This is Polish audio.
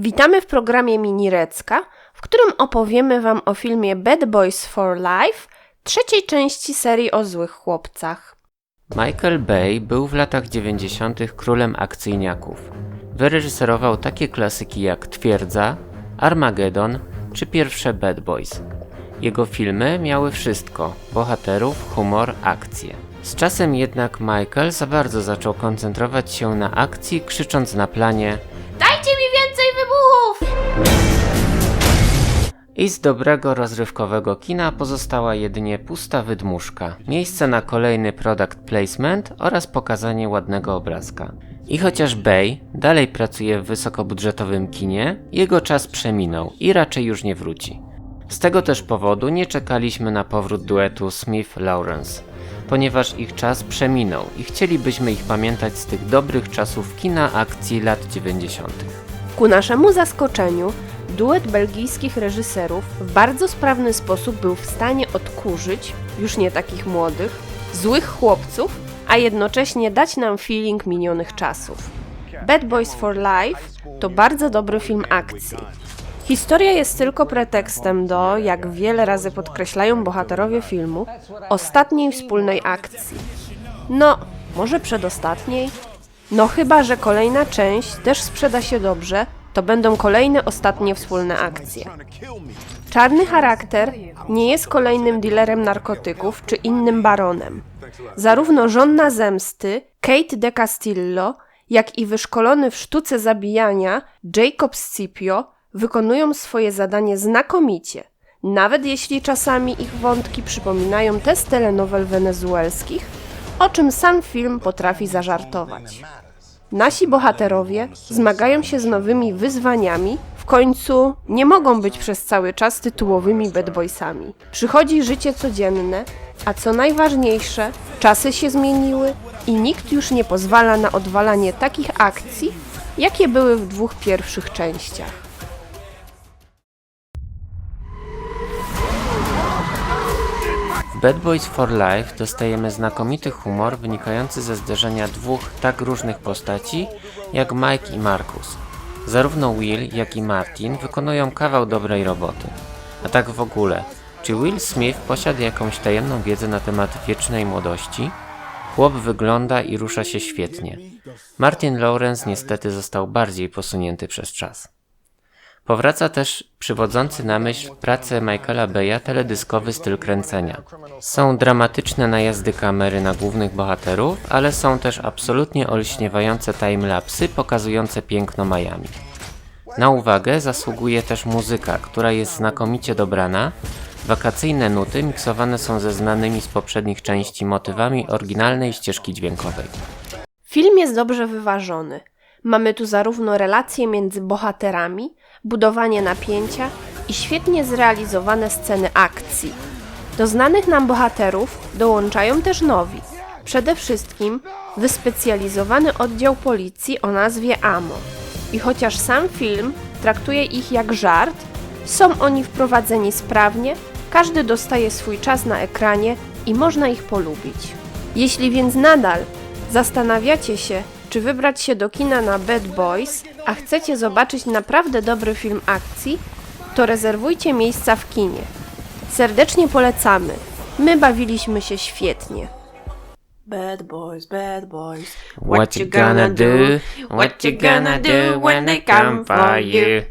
Witamy w programie Minirecka, w którym opowiemy Wam o filmie Bad Boys for Life, trzeciej części serii o złych chłopcach. Michael Bay był w latach 90. królem akcyjniaków. Wyreżyserował takie klasyki jak Twierdza, Armageddon czy pierwsze Bad Boys. Jego filmy miały wszystko: bohaterów, humor, akcję. Z czasem jednak Michael za bardzo zaczął koncentrować się na akcji, krzycząc na planie więcej wybuchów! I z dobrego rozrywkowego kina pozostała jedynie pusta wydmuszka, miejsce na kolejny product placement oraz pokazanie ładnego obrazka. I chociaż Bay dalej pracuje w wysokobudżetowym kinie, jego czas przeminął i raczej już nie wróci. Z tego też powodu nie czekaliśmy na powrót duetu Smith-Lawrence, ponieważ ich czas przeminął i chcielibyśmy ich pamiętać z tych dobrych czasów kina akcji lat 90. Ku naszemu zaskoczeniu, duet belgijskich reżyserów w bardzo sprawny sposób był w stanie odkurzyć, już nie takich młodych, złych chłopców, a jednocześnie dać nam feeling minionych czasów. Bad Boys for Life to bardzo dobry film akcji. Historia jest tylko pretekstem do, jak wiele razy podkreślają bohaterowie filmu, ostatniej wspólnej akcji. No, może przedostatniej? No chyba, że kolejna część też sprzeda się dobrze, to będą kolejne ostatnie wspólne akcje. Czarny charakter nie jest kolejnym dealerem narkotyków czy innym baronem. Zarówno żonna zemsty, Kate de Castillo, jak i wyszkolony w sztuce zabijania Jacob Scipio wykonują swoje zadanie znakomicie, nawet jeśli czasami ich wątki przypominają te z telenowel wenezuelskich, o czym sam film potrafi zażartować. Nasi bohaterowie zmagają się z nowymi wyzwaniami, w końcu nie mogą być przez cały czas tytułowymi bad boysami. Przychodzi życie codzienne, a co najważniejsze, czasy się zmieniły i nikt już nie pozwala na odwalanie takich akcji, jakie były w dwóch pierwszych częściach. Bad Boys for Life dostajemy znakomity humor wynikający ze zderzenia dwóch tak różnych postaci jak Mike i Marcus. Zarówno Will, jak i Martin wykonują kawał dobrej roboty. A tak w ogóle, czy Will Smith posiada jakąś tajemną wiedzę na temat wiecznej młodości? Chłop wygląda i rusza się świetnie. Martin Lawrence niestety został bardziej posunięty przez czas. Powraca też przywodzący na myśl pracę Michaela Beya teledyskowy styl kręcenia. Są dramatyczne najazdy kamery na głównych bohaterów, ale są też absolutnie olśniewające timelapsy pokazujące piękno Miami. Na uwagę zasługuje też muzyka, która jest znakomicie dobrana. Wakacyjne nuty miksowane są ze znanymi z poprzednich części motywami oryginalnej ścieżki dźwiękowej. Film jest dobrze wyważony. Mamy tu zarówno relacje między bohaterami, budowanie napięcia i świetnie zrealizowane sceny akcji. Do znanych nam bohaterów dołączają też nowi. Przede wszystkim wyspecjalizowany oddział policji o nazwie AMO. I chociaż sam film traktuje ich jak żart, są oni wprowadzeni sprawnie, każdy dostaje swój czas na ekranie i można ich polubić. Jeśli więc nadal zastanawiacie się, czy wybrać się do kina na Bad Boys, a chcecie zobaczyć naprawdę dobry film akcji, to rezerwujcie miejsca w kinie. Serdecznie polecamy. My bawiliśmy się świetnie. Bad boys, bad boys. What you gonna do? What you gonna do when they come for you?